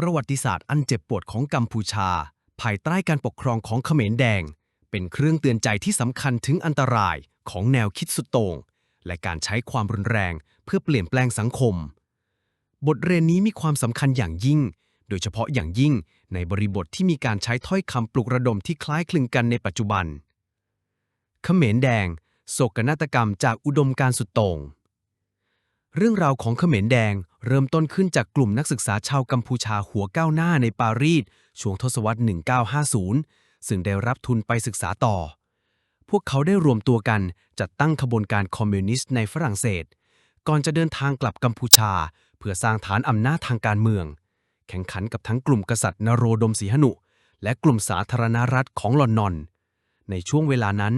ประวัติศาสตร์อันเจ็บปวดของกัมพูชา ภายใต้การปกครองของเขมรแดง เป็นเครื่องเตือนใจที่สำคัญถึงอันตรายของแนวคิดสุดโต่งและการใช้ความรุนแรงเพื่อเปลี่ยนแปลงสังคม บทเรียนนี้มีความสำคัญอย่างยิ่ง โดยเฉพาะอย่างยิ่งในบริบทที่มีการใช้ถ้อยคำปลุกระดมที่คล้ายคลึงกันในปัจจุบัน เขมรแดง โศกนาฏกรรมจากอุดมการสุดโต่ง เรื่องราวของเขมรแดงเริ่มต้นขึ้นจากกลุ่มนักศึกษาชาวกัมพูชาหัวก้าวหน้าในปารีสช่วงทศวรรษ 1950 ซึ่งได้รับทุนไปศึกษาต่อ พวกเขาได้รวมตัวกันจัดตั้งขบวนการคอมมิวนิสต์ในฝรั่งเศส ก่อนจะเดินทางกลับกัมพูชา เพื่อสร้างฐานอำนาจทางการเมือง แข่งขันกับทั้งกลุ่มกษัตริย์นโรดมสีหนุ และกลุ่มสาธารณรัฐของลอนนอน ในช่วงเวลานั้น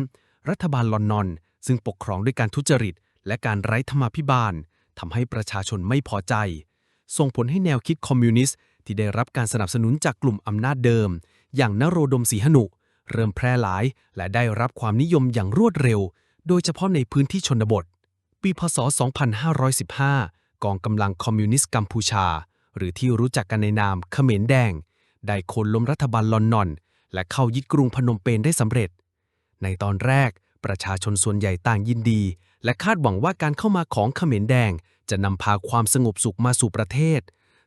รัฐบาลลอนนอนซึ่งปกครองด้วยการทุจริต และการไร้ธรรมาภิบาล ทำให้ประชาชนไม่พอใจ ส่งผลให้แนวคิดคอมมิวนิสต์ที่ได้รับการสนับสนุนจากกลุ่มอำนาจเดิม อย่างนโรดมสีหนุ เริ่มแพร่หลาย และได้รับความนิยมอย่างรวดเร็ว โดยเฉพาะในพื้นที่ชนบท ปีพศ 2515 กองกำลังคอมมิวนิสต์กัมพูชา หรือที่รู้จักกันในนามเขมรแดง ได้โค่นล้มรัฐบาลลอนนอน และเข้ายึดกรุงพนมเปญได้สำเร็จ ในตอนแรกประชาชนส่วนใหญ่ต่างยินดี และคาดหวังว่าการเข้ามาของเขมรแดง จะนำพาความสงบสุขมาสู่ประเทศ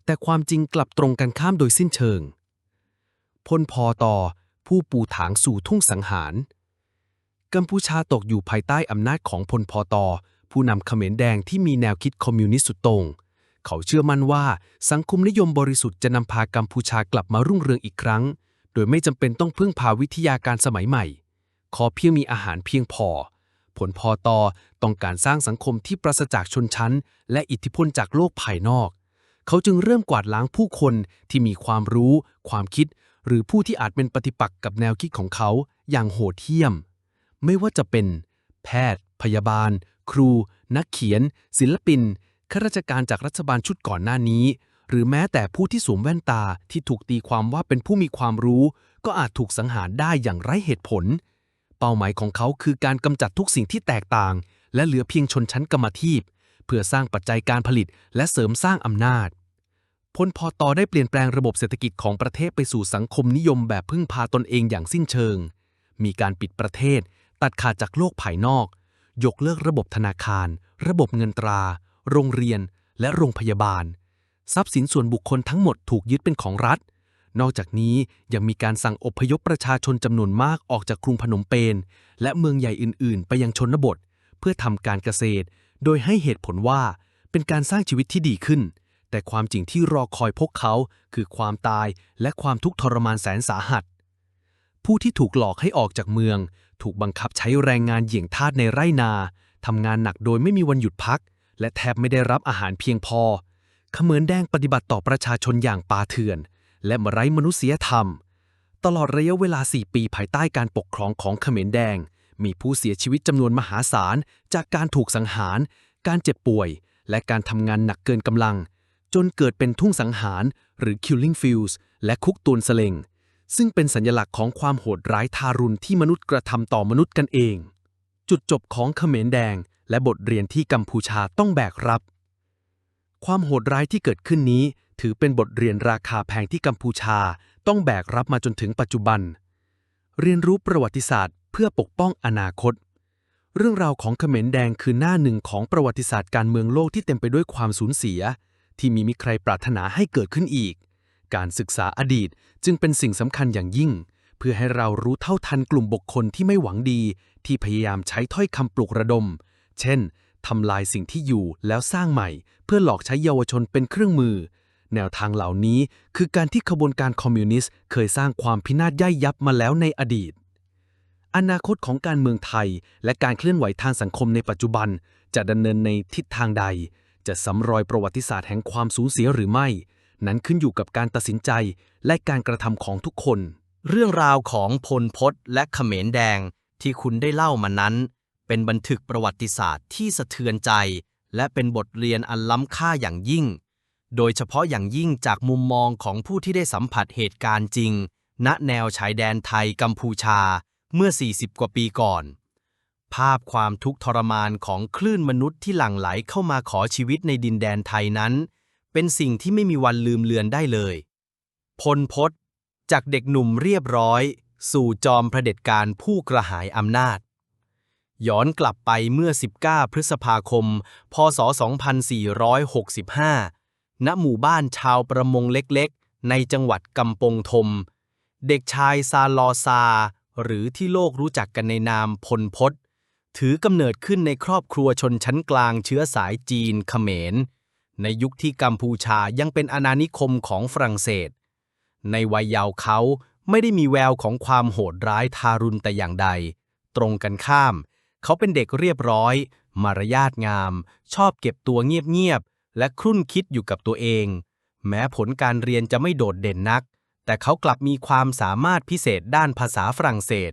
แต่ความจริงกลับตรงกันข้ามโดยสิ้นเชิง พลพอตอผู้ปูถางสู่ทุ่งสังหาร กัมพูชาตกอยู่ภายใต้อำนาจของพลพอตอผู้นำเขมรแดงที่มีแนวคิดคอมมิวนิสต์สุดโต่งเขาเชื่อมั่นว่าสังคมนิยมบริสุทธิ์จะนำพากัมพูชากลับมารุ่งเรืองอีกครั้ง โดยไม่จำเป็นต้องพึ่งพาวิทยาการสมัยใหม่ ขอเพียงมีอาหารเพียงพอ ผลพอตอต้องการสร้างสังคมที่ปราศจากชนชั้น และอิทธิพลจากโลกภายนอก เขาจึงเริ่มกวาดล้างผู้คนที่มีความรู้ ความคิด หรือผู้ที่อาจเป็นปฏิปักษ์กับแนวคิดของเขาอย่างโหดเหี้ยม ไม่ว่าจะเป็น แพทย์ พยาบาล ครู นักเขียน ศิลปินข้าราชการจากรัฐบาลชุดก่อนหน้านี้ หรือแม้แต่ผู้ที่สวมแว่นตาที่ถูกตีความว่าเป็นผู้มีความรู้ ก็อาจถูกสังหารได้อย่างไร้เหตุผล เป้าหมายของเขาคือการกำจัดทุกสิ่งที่แตกต่าง และเหลือเพียงชนชั้นกรรมทีพเพื่อสร้างปัจจัยการผลิตและเสริมสร้างอำนาจพลพอตอได้เปลี่ยนแปลงระบบเศรษฐกิจของประเทศไปสู่สังคมนิยมแบบพึ่งพาตนเองอย่างสิ้นเชิง มีการปิดประเทศ ตัดขาดจากโลกภายนอก ยกเลิกระบบธนาคาร ระบบเงินตรา โรงเรียน และโรงพยาบาล ทรัพย์สินส่วนบุคคลทั้งหมดถูกยึดเป็นของรัฐ นอกจากนี้ยังมีการสั่งอพยพประชาชนจำนวนมากออกจากกรุงพนมเปญและเมืองใหญ่อื่น ๆ ไปยังชนบท เพื่อทำการเกษตร โดยให้เหตุผลว่าเป็นการสร้างชีวิตที่ดีขึ้น แต่ความจริงที่รอคอยพวกเขา คือความตายและความทุกข์ทรมานแสนสาหัส ผู้ที่ถูกหลอกให้ออกจากเมือง ถูกบังคับใช้แรงงานเหยี่ยงทาสในไร่นาทำงานหนักโดยไม่มีวันหยุดพัก และแทบไม่ได้รับอาหารเพียงพอเขมรแดงปฏิบัติต่อประชาชนอย่างปาเถื่อน และไร้มนุษยธรรม ตลอดระยะเวลา 4 ปีภายใต้การปกครองของเขมรแดง มีผู้เสียชีวิตจำนวนมหาศาล จากการถูกสังหาร การเจ็บป่วย และการทำงานหนักเกินกำลัง จนเกิดเป็นทุ่งสังหารหรือ killing fields และคุกตูนสเลงซึ่งเป็นสัญลักษณ์ของความโหดร้ายทารุณที่มนุษย์กระทำต่อมนุษย์กันเอง จุดจบของเขมรแดง และบทเรียนที่กัมพูชาต้องแบกรับ ความโหดร้ายที่เกิดขึ้นนี้ ถือเป็นบทเรียนราคาแพงที่กัมพูชาต้องแบกรับมาจนถึงปัจจุบัน เรียนรู้ประวัติศาสตร์ เพื่อปกป้องอนาคต เรื่องราวของเขมรแดงคือหน้าหนึ่งของประวัติศาสตร์การเมืองโลกที่เต็มไปด้วยความสูญเสีย ที่มีมิใครปรารถนาให้เกิดขึ้นอีก การศึกษาอดีตจึงเป็นสิ่งสำคัญอย่างยิ่ง เพื่อให้เรารู้เท่าทันกลุ่มบุคคลที่ไม่หวังดี ที่พยายามใช้ถ้อยคำปลุกระดม เช่นทำลายสิ่งที่อยู่แล้วสร้างใหม่ เพื่อหลอกใช้เยาวชนเป็นเครื่องมือ แนวทางเหล่านี้คือการที่ขบวนการคอมมิวนิสต์เคยสร้างความพินาศย่อยยับมาแล้วในอดีต อนาคตของการเมืองไทย และการเคลื่อนไหวทางสังคมในปัจจุบัน จะดำเนินในทิศทางใด จะสำรอยประวัติศาสตร์แห่งความสูญเสียหรือไม่ นั้นขึ้นอยู่กับการตัดสินใจและการกระทำของทุกคน เรื่องราวของพลพศและเขมรแดงที่คุณได้เล่ามานั้น เป็นบันทึกประวัติศาสตร์ที่สะเทือนใจ และเป็นบทเรียนอันล้ำค่าอย่างยิ่ง โดยเฉพาะอย่างยิ่งจากมุมมองของผู้ที่ได้สัมผัสเหตุการณ์จริง ณแนวชายแดนไทยกัมพูชาเมื่อ 40 กว่าปีก่อน ภาพความทุกข์ทรมานของคลื่นมนุษย์ที่หลั่งไหลเข้ามาขอชีวิตในดินแดนไทยนั้น เป็นสิ่งที่ไม่มีวันลืมเลือนได้เลย พลพศจากเด็กหนุ่มเรียบร้อย สู่จอมเผด็จการผู้กระหายอำนาจ ย้อนกลับไปเมื่อ 19 พฤษภาคม พศ 2465 ณหมู่บ้านชาวประมงเล็กๆ ในจังหวัดกำปงทม เด็กชายซาลอซา หรือที่โลกรู้จักกันในนามพลพศถือกำเนิดขึ้นในครอบครัวชนชั้นกลางเชื้อสายจีนเขมร ในยุคที่กัมพูชายังเป็นอาณานิคมของฝรั่งเศส ในวัยเยาว์เขาไม่ได้มีแววของความโหดร้ายทารุณแต่อย่างใด ตรงกันข้าม เขาเป็นเด็กเรียบร้อย มารยาทงาม ชอบเก็บตัวเงียบ และครุ่นคิดอยู่กับตัวเอง แม้ผลการเรียนจะไม่โดดเด่นนัก แต่เขากลับมีความสามารถพิเศษด้านภาษาฝรั่งเศส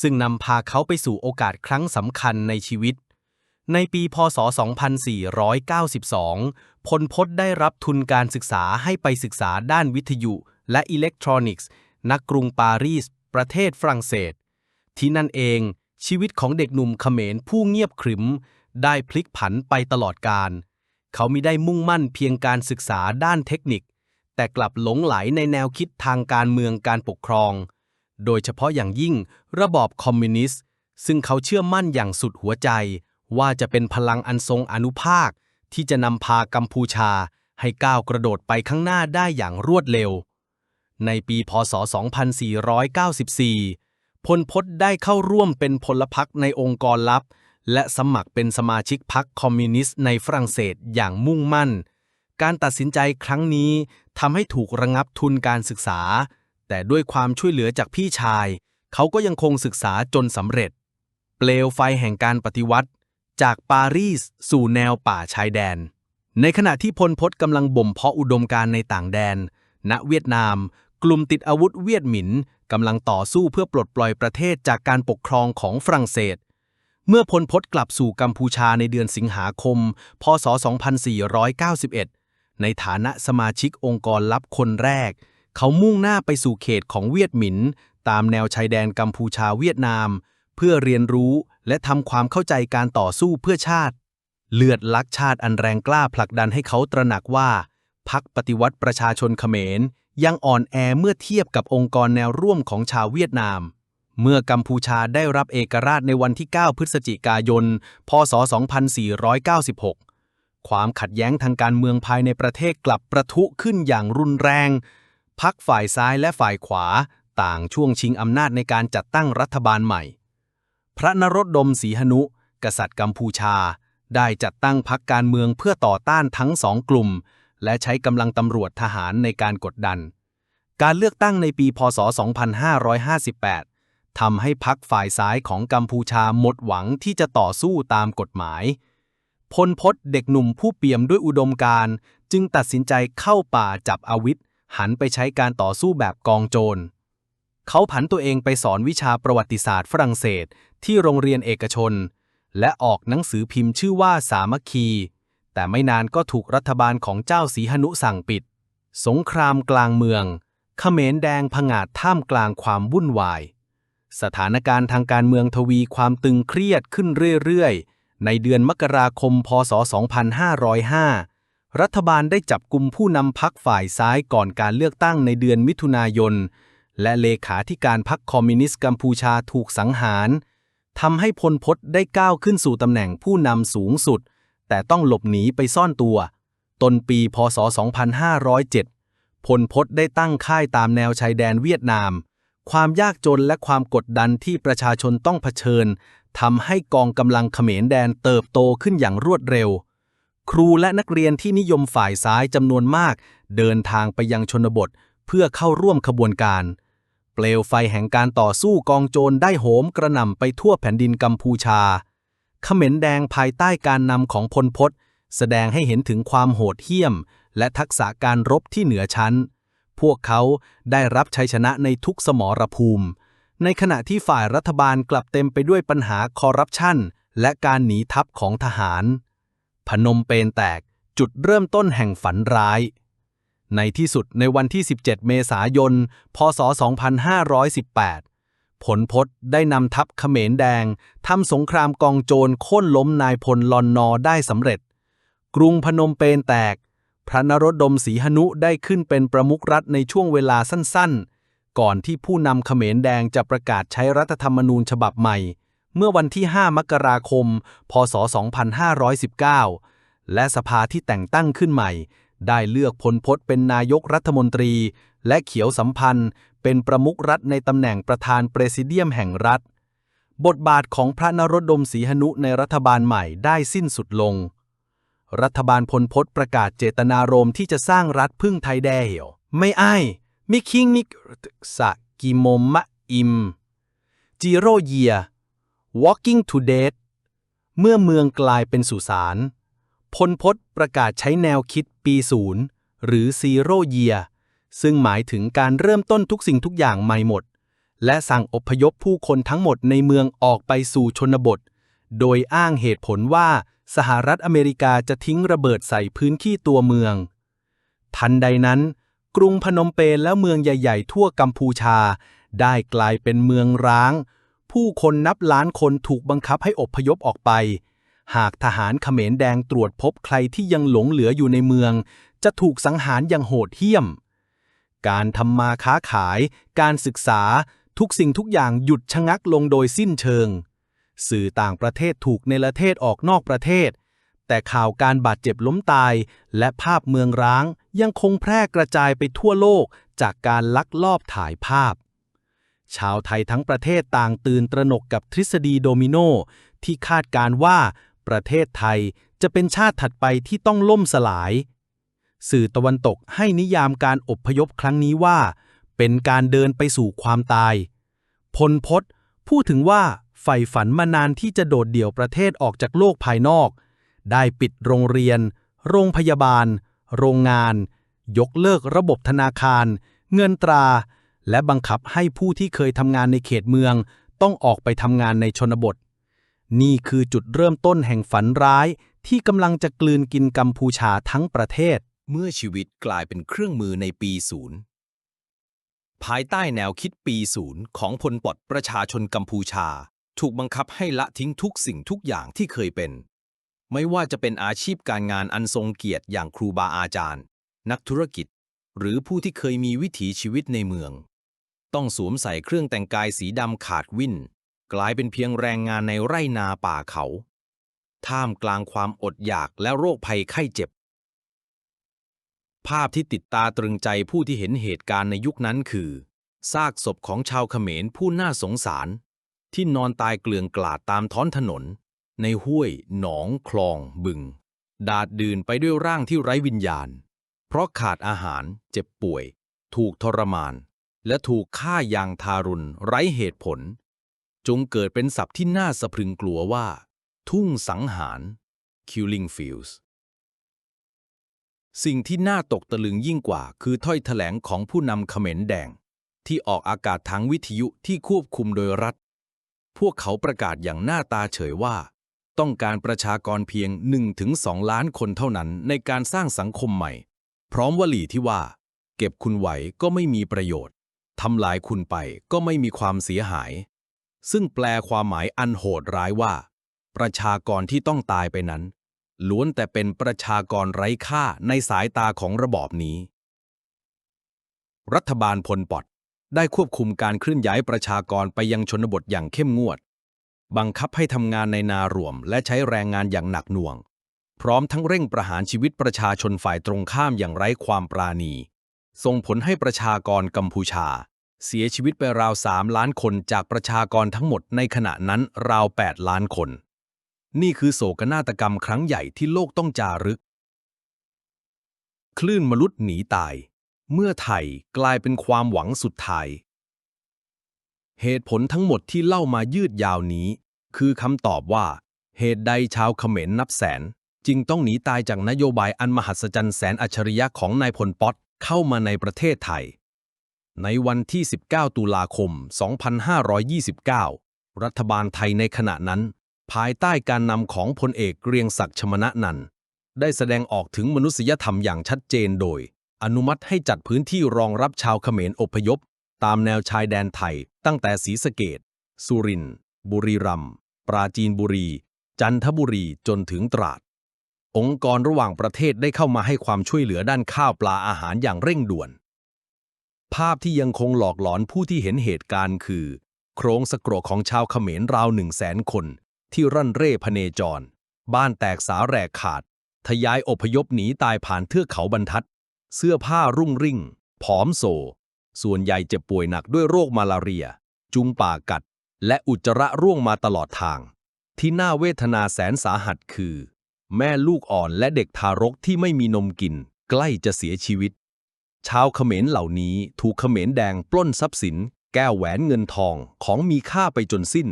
ซึ่งนำพาเขาไปสู่โอกาสครั้งสำคัญในชีวิต ในปีพศ 2492 พลพศได้รับทุนการศึกษาให้ไปศึกษาด้านวิทยุและอิเล็กทรอนิกส์นักกรุงปารีส ประเทศฝรั่งเศส ที่นั่นเองชีวิตของเด็กหนุ่มเขมรผู้เงียบขรึม ได้พลิกผันไปตลอดการ เขามิได้มุ่งมั่นเพียงการศึกษาด้านเทคนิค แต่กลับหลงไหลในแนวคิดทางการเมืองการปกครอง โดยเฉพาะอย่างยิ่งระบอบคอมมิวนิสต์ ซึ่งเขาเชื่อมั่นอย่างสุดหัวใจ ว่าจะเป็นพลังอันทรงอนุภาค ที่จะนำพากัมพูชา ให้ก้าวกระโดดไปข้างหน้าได้อย่างรวดเร็ว ในปีพศ 2494พลพศได้เข้าร่วมเป็นพลพรรคในองค์กรลับ และสมัครเป็นสมาชิกพรรคคอมมิวนิสต์ในฝรั่งเศสอย่างมุ่งมั่น การตัดสินใจครั้งนี้ทำให้ถูกระงับทุนการศึกษา แต่ด้วยความช่วยเหลือจากพี่ชาย เขาก็ยังคงศึกษาจนสำเร็จ เปลวไฟแห่งการปฏิวัติ จากปารีสสู่แนวป่าชายแดน ในขณะที่พลพศกำลังบ่มเพาะอุดมการในต่างแดน ณเวียดนาม กลุ่มติดอาวุธเวียดหมินกำลังต่อสู้เพื่อปลดปล่อยประเทศจากการปกครองของฝรั่งเศส เมื่อพลพศกลับสู่กัมพูชาในเดือนสิงหาคม พศ 2491 ในฐานะสมาชิกองค์กรลับคนแรก เขามุ่งหน้าไปสู่เขตของเวียดหมิน ตามแนวชายแดนกัมพูชาเวียดนาม เพื่อเรียนรู้และทำความเข้าใจการต่อสู้เพื่อชาติ เลือดลักชาติอันแรงกล้าผลักดันให้เขาตระหนักว่าพรรคปฏิวัติประชาชนเขมร ยังอ่อนแอเมื่อเทียบกับองค์กรแนวร่วมของชาวเวียดนาม เมื่อกัมพูชาได้รับเอกราชในวันที่ 9 พฤศจิกายน พศ 2496 ความขัดแย้งทางการเมืองภายในประเทศกลับประทุขึ้นอย่างรุนแรง พักฝ่ายซ้ายและฝ่ายขวาต่างช่วงชิงอำนาจในการจัดตั้งรัฐบาลใหม่ พระนรดมศรีหนุ กษัตริย์กัมพูชา ได้จัดตั้งพรรคการเมืองเพื่อต่อต้านทั้งสองกลุ่ม และใช้กำลังตำรวจทหารในการกดดัน การเลือกตั้งในปี พศ 2558 ทำให้พรรคฝ่ายซ้ายของกัมพูชาหมดหวังที่จะต่อสู้ตามกฎหมาย พลพศเด็กหนุ่มผู้เปี่ยมด้วยอุดมการ์จึงตัดสินใจเข้าป่าจับอาวิธหันไปใช้การต่อสู้แบบกองโจร เขาผันตัวเองไปสอนวิชาประวัติศาสตร์ฝรั่งเศสที่โรงเรียนเอกชน และออกหนังสือพิมพ์ชื่อว่าสามัคคี แต่ไม่นานก็ถูกรัฐบาลของเจ้าสีหนุสั่งปิด สงครามกลางเมือง เขมรแดงผงาดท่ามกลางความวุ่นวาย สถานการณ์ทางการเมืองทวีความตึงเครียดขึ้นเรื่อยๆ ในเดือนมกราคม พศ 2505 รัฐบาลได้จับกลุ่มผู้นำพักฝ่ายซ้ายก่อนการเลือกตั้งในเดือนมิถุนายน และเลขาธิการพรรคคอมมิวนิสต์กัมพูชาถูกสังหารทำให้พลพศได้ก้าวขึ้นสู่ตำแหน่งผู้นำสูงสุด แต่ต้องหลบหนีไปซ่อนตัว ต้นปี พศ 2507 พลพศได้ตั้งค่ายตามแนวชายแดนเวียดนาม ความยากจนและความกดดันที่ประชาชนต้องเผชิญทำให้กองกำลังเขมรแดนเติบโตขึ้นอย่างรวดเร็ว ครูและนักเรียนที่นิยมฝ่ายซ้ายจำนวนมาก เดินทางไปยังชนบทเพื่อเข้าร่วมขบวนการ เปลวไฟแห่งการต่อสู้กองโจรได้โหมกระหน่ำไปทั่วแผ่นดินกัมพูชา เขมรแดงภายใต้การนำของพลพศแสดงให้เห็นถึงความโหดเหี้ยม และทักษะการรบที่เหนือชั้น พวกเขาได้รับชัยชนะในทุกสมรภูมิ ในขณะที่ฝ่ายรัฐบาลกลับเต็มไปด้วยปัญหาคอร์รัปชันและการหนีทัพของทหาร พนมเปญแตกจุดเริ่มต้นแห่งฝันร้าย ในที่สุดในวันที่ 17 เมษายน พศ 2518 ผลพศได้นำทัพเขมรแดงทำสงครามกองโจรโค่นล้มนายพลลอนนอได้สำเร็จ กรุงพนมเปญแตก พระนรดมศรีหนุได้ขึ้นเป็นประมุขรัฐในช่วงเวลาสั้นๆ ก่อนที่ผู้นำเขมรแดงจะประกาศใช้รัฐธรรมนูญฉบับใหม่ เมื่อวันที่ 5 มกราคม พศ 2519 และสภาที่แต่งตั้งขึ้นใหม่ ได้เลือกพลพศเป็นนายกรัฐมนตรี และเขียวสัมพันธ์ เป็นประมุขรัฐในตำแหน่งประธานเปรซิเดียมแห่งรัฐ บทบาทของพระนรดมศรีหนุในรัฐบาลใหม่ได้สิ้นสุดลง รัฐบาลพลพศประกาศเจตนารมณ์ที่จะสร้างรัฐพึ่งไทยแดเหี่ยว ไม่ไอ้มิคิงนิกสะกิโมมะอิมจีโรเยีย walking to death เมื่อเมืองกลายเป็นสุสานพลพศประกาศใช้แนวคิดปีศูนย์หรือ zero year ซึ่งหมายถึงการเริ่มต้นทุกสิ่งทุกอย่างใหม่หมด และสั่งอพยพผู้คนทั้งหมดในเมืองออกไปสู่ชนบท โดยอ้างเหตุผลว่า สหรัฐอเมริกาจะทิ้งระเบิดใส่พื้นที่ตัวเมือง ทันใดนั้น กรุงพนมเปญและเมืองใหญ่ ๆ ทั่วกัมพูชา ได้กลายเป็นเมืองร้าง ผู้คนนับล้านคนถูกบังคับให้อพยพออกไป หากทหารเขมรแดงตรวจพบใครที่ยังหลงเหลืออยู่ในเมือง จะถูกสังหารอย่างโหดเหี้ยม การทำมาค้าขาย การศึกษา ทุกสิ่งทุกอย่างหยุดชะงักลงโดยสิ้นเชิง สื่อต่างประเทศถูกในประเทศออกนอกประเทศ แต่ข่าวการบาดเจ็บล้มตาย และภาพเมืองร้างยังคงแพร่กระจายไปทั่วโลกจากการลักลอบถ่ายภาพ ชาวไทยทั้งประเทศต่างตื่นตระหนกกับทฤษฎีโดมิโนที่คาดการว่าประเทศไทยจะเป็นชาติถัดไปที่ต้องล่มสลาย สื่อตะวันตกให้นิยามการอบพยพครั้งนี้ว่า เป็นการเดินไปสู่ความตาย พลพศพูดถึงว่า ใฝ่ฝันมานานที่จะโดดเดี่ยวประเทศออกจากโลกภายนอก ได้ปิดโรงเรียน โรงพยาบาล โรงงาน ยกเลิกระบบธนาคาร เงินตรา และบังคับให้ผู้ที่เคยทำงานในเขตเมือง ต้องออกไปทำงานในชนบท นี่คือจุดเริ่มต้นแห่งฝันร้ายที่กำลังจะกลืนกินกัมพูชาทั้งประเทศ เมื่อชีวิตกลายเป็นเครื่องมือในปีศูนย์ภายใต้แนวคิดปีศูนย์ของพลปลดประชาชนกัมพูชา ถูกบังคับให้ละทิ้งทุกสิ่งทุกอย่างที่เคยเป็น ไม่ว่าจะเป็นอาชีพการงานอันทรงเกียรติอย่างครูบาอาจารย์ นักธุรกิจ หรือผู้ที่เคยมีวิถีชีวิตในเมือง ต้องสวมใส่เครื่องแต่งกายสีดำขาดวินกลายเป็นเพียงแรงงานในไร่นาป่าเขา ท่ามกลางความอดอยากและโรคภัยไข้เจ็บ ภาพที่ติดตาตรึงใจผู้ที่เห็นเหตุการณ์ในยุคนั้นคือซากศพของชาวเขมรผู้น่าสงสาร ที่นอนตายเกลื่อนกลาดตามท้อนถนน ในห้วยหนองคลองบึง ดาดดื่นไปด้วยร่างที่ไร้วิญญาณ เพราะขาดอาหารเจ็บป่วย ถูกทรมาน และถูกฆ่าอย่างทารุณไร้เหตุผล จงเกิดเป็นศัพท์ที่น่าสะพรึงกลัวว่า ทุ่งสังหาร killing fields สิ่งที่น่าตกตะลึงยิ่งกว่าคือถ้อยแถลงของผู้นำเขมรแดง ที่ออกอากาศทางวิทยุที่ควบคุมโดยรัฐ พวกเขาประกาศอย่างหน้าตาเฉยว่า ต้องการประชากรเพียง 1-2 ล้านคนเท่านั้นในการสร้างสังคมใหม่ พร้อมวลีที่ว่า เก็บคุณไหวก็ไม่มีประโยชน์ทำลายคุณไปก็ไม่มีความเสียหาย ซึ่งแปลความหมายอันโหดร้ายว่า ประชากรที่ต้องตายไปนั้น ล้วนแต่เป็นประชากรไร้ค่าในสายตาของระบอบนี้ รัฐบาลพลปอด ได้ควบคุมการเคลื่อนย้ายประชากรไปยังชนบทอย่างเข้มงวด บังคับให้ทำงานในนารวม และใช้แรงงานอย่างหนักหน่วง พร้อมทั้งเร่งประหารชีวิตประชาชนฝ่ายตรงข้ามอย่างไร้ความปราณี ส่งผลให้ประชากรกัมพูชา เสียชีวิตไปราว 3 ล้านคนจากประชากรทั้งหมดในขณะนั้นราว 8 ล้านคน นี่คือโศกนาฏกรรมครั้งใหญ่ที่โลกต้องจารึก คลื่นมนุษย์หนีตาย เมื่อไทยกลายเป็นความหวังสุดท้าย เหตุผลทั้งหมดที่เล่ามายืดยาวนี้ คือคำตอบว่า เหตุใดชาวเขมรนับแสน จึงต้องหนีตายจากนโยบายอันมหัศจรรย์แสนอัจฉริยะของนายพลป๊อตเข้ามาในประเทศไทย ในวันที่ 19 ตุลาคม 2529 รัฐบาลไทยในขณะนั้น ภายใต้การนำของพลเอกเกรียงศักดิ์ชมนะนันได้แสดงออกถึงมนุษยธรรมอย่างชัดเจนโดย อนุมัติให้จัดพื้นที่รองรับชาวเขมรอพยพ ตามแนวชายแดนไทย ตั้งแต่ศรีสะเกดสุรินทร์บุรีรัมย์ปราจีนบุรี จันทบุรีจนถึงตราด องค์กรระหว่างประเทศได้เข้ามาให้ความช่วยเหลือด้านข้าวปลาอาหารอย่างเร่งด่วน ภาพที่ยังคงหลอกหลอนผู้ที่เห็นเหตุการณ์คือ โครงสกรกของชาวเขมรราวหนึ่งแสนคน ที่รั่นเร่พเนจร บ้านแตกสาแหรกขาด ทยายอพยพหนีตายผ่านเทือกเขาบรรทัด เสื้อผ้ารุ่งริ่ง ผอมโซ ส่วนใหญ่เจ็บป่วยหนักด้วยโรคมาลาเรีย จุงป่ากัด และอุจจาระร่วงมาตลอดทาง ที่น่าเวทนาแสนสาหัสคือ แม่ลูกอ่อนและเด็กทารกที่ไม่มีนมกิน ใกล้จะเสียชีวิต ชาวเขมรเหล่านี้ถูกเขมรแดงปล้นทรัพย์สิน แก้วแหวนเงินทองของมีค่าไปจนสิ้น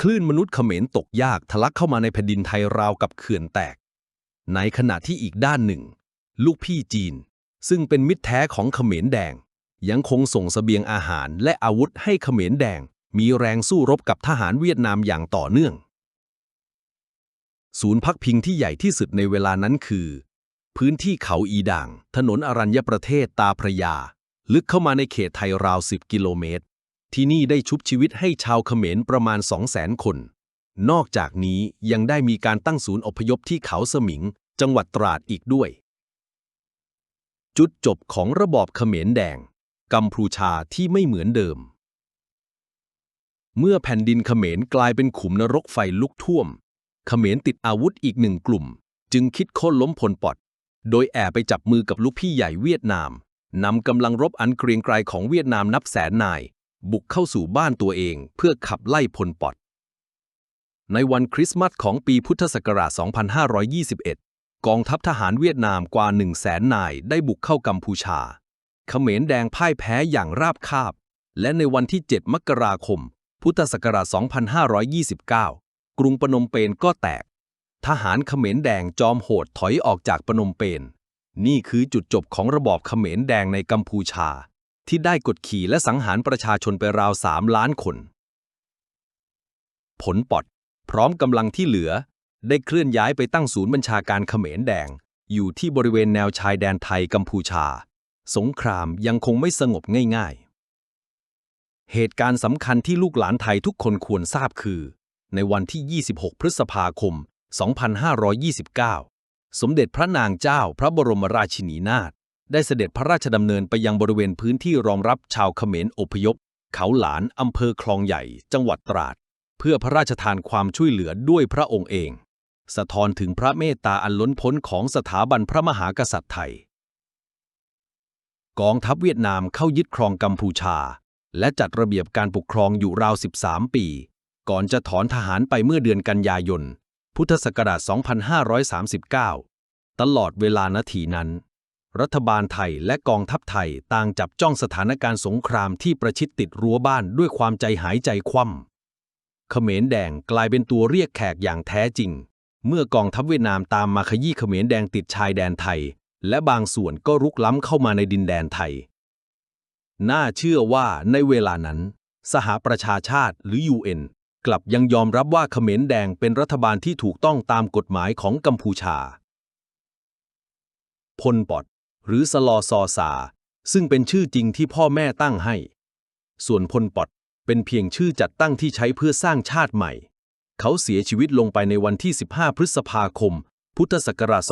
คลื่นมนุษย์เขมรตกยากทะลักเข้ามาในแผ่นดินไทยราวกับเขื่อนแตก ในขณะที่อีกด้านหนึ่ง ลูกพี่จีน ซึ่งเป็นมิตรแท้ของเขมรแดง ยังคงส่งเสบียงอาหารและอาวุธให้เขมรแดง มีแรงสู้รบกับทหารเวียดนามอย่างต่อเนื่อง ศูนย์พักพิงที่ใหญ่ที่สุดในเวลานั้นคือ พื้นที่เขาอีด่าง ถนนอรัญญประเทศตาพระยา ลึกเข้ามาในเขตไทยราว 10 กิโลเมตร ที่นี่ได้ชุบชีวิตให้ชาวเขมรประมาณ 200,000 คน นอกจากนี้ยังได้มีการตั้งศูนย์อพยพที่เขาสมิง จังหวัดตราดอีกด้วย จุดจบของระบอบเขมรแดง กัมพูชาที่ไม่เหมือนเดิม เมื่อแผ่นดินเขมรกลายเป็นขุมนรกไฟลุกท่วม เขมรติดอาวุธอีกหนึ่งกลุ่ม จึงคิดโค่นล้มพลปอด โดยแอบไปจับมือกับลูกพี่ใหญ่เวียดนามนำกำลังรบอันเกรียงไกรของเวียดนามนับแสนนาย บุกเข้าสู่บ้านตัวเองเพื่อขับไล่พลปอดในวันคริสต์มาสของปีพุทธศักราช 2521 กองทัพทหารเวียดนามกว่า1 0 0 0 0แสนนายได้บุกเข้ากัมพูชา เขมรแดงพ่ายแพ้อย่างราบคาบ และในวันที่ 7 มกราคม พุทธศักราช 2529 กรุงปนมเปญก็แตก ทหารเขมรแดงจอมโหดถอยออกจากปนมเปญ นี่คือจุดจบของระบอบเขมรแดงในกัมพูชา ที่ได้กดขี่และสังหารประชาชนไปราว 3 ล้านคน ผลปอด พร้อมกำลังที่เหลือ ได้เคลื่อนย้ายไปตั้งศูนย์บัญชาการเขมรแดง อยู่ที่บริเวณแนวชายแดนไทยกัมพูชา สงครามยังคงไม่สงบง่าย ๆ เหตุการณ์สำคัญที่ลูกหลานไทยทุกคนควรทราบคือ ในวันที่ 26 พฤษภาคม 2529 สมเด็จพระนางเจ้าพระบรมราชินีนาถได้เสด็จพระราชดำเนินไปยังบริเวณพื้นที่รองรับชาวเขมรอพยพ เขาหลานอำเภอคลองใหญ่ จังหวัดตราด เพื่อพระราชทานความช่วยเหลือด้วยพระองค์เอง สะท้อนถึงพระเมตตาอันล้นพ้นของสถาบันพระมหากษัตริย์ไทย กองทัพเวียดนามเข้ายึดครองกัมพูชา และจัดระเบียบการปกครองอยู่ราว 13 ปี ก่อนจะถอนทหารไปเมื่อเดือนกันยายน พุทธศักราช 2539 ตลอดเวลานาทีนั้น รัฐบาลไทยและกองทัพไทยต่างจับจ้องสถานการณ์สงครามที่ประชิดติดรั้วบ้านด้วยความใจหายใจคว่ำเขมรแดงกลายเป็นตัวเรียกแขกอย่างแท้จริง เมื่อกองทัพเวียดนามตามมาขยี้เขมรแดงติดชายแดนไทย และบางส่วนก็รุกล้ำเข้ามาในดินแดนไทย น่าเชื่อว่าในเวลานั้น สหประชาชาติหรือ UN กลับยังยอมรับว่าเขมรแดงเป็นรัฐบาลที่ถูกต้องตามกฎหมายของกัมพูชา พลปอดหรือสลอซอซาซึ่งเป็นชื่อจริงที่พ่อแม่ตั้งให้ ส่วนพลปอดเป็นเพียงชื่อจัดตั้งที่ใช้เพื่อสร้างชาติใหม่ เขาเสียชีวิตลงไปในวันที่ 15 พฤษภาคม พุทธศักราช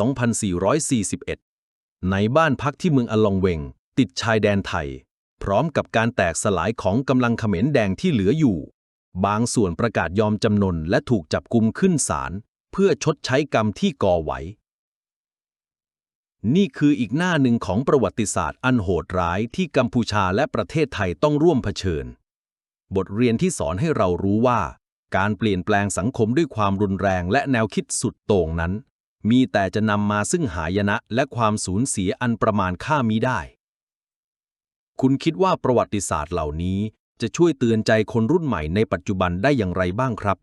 2441 ในบ้านพักที่เมืองอลองเวง ติดชายแดนไทย พร้อมกับการแตกสลายของกำลังเขมรแดงที่เหลืออยู่ บางส่วนประกาศยอมจำนนและถูกจับกุมขึ้นศาลเพื่อชดใช้กรรมที่ก่อไว้ นี่คืออีกหน้าหนึ่งของประวัติศาสตร์อันโหดร้ายที่กัมพูชาและประเทศไทยต้องร่วมเผชิญ บทเรียนที่สอนให้เรารู้ว่า การเปลี่ยนแปลงสังคมด้วยความรุนแรงและแนวคิดสุดโต่งนั้น มีแต่จะนำมาซึ่งหายนะและความสูญเสียอันประมาณค่ามิได้ คุณคิดว่าประวัติศาสตร์เหล่านี้จะช่วยเตือนใจคนรุ่นใหม่ในปัจจุบันได้อย่างไรบ้างครับ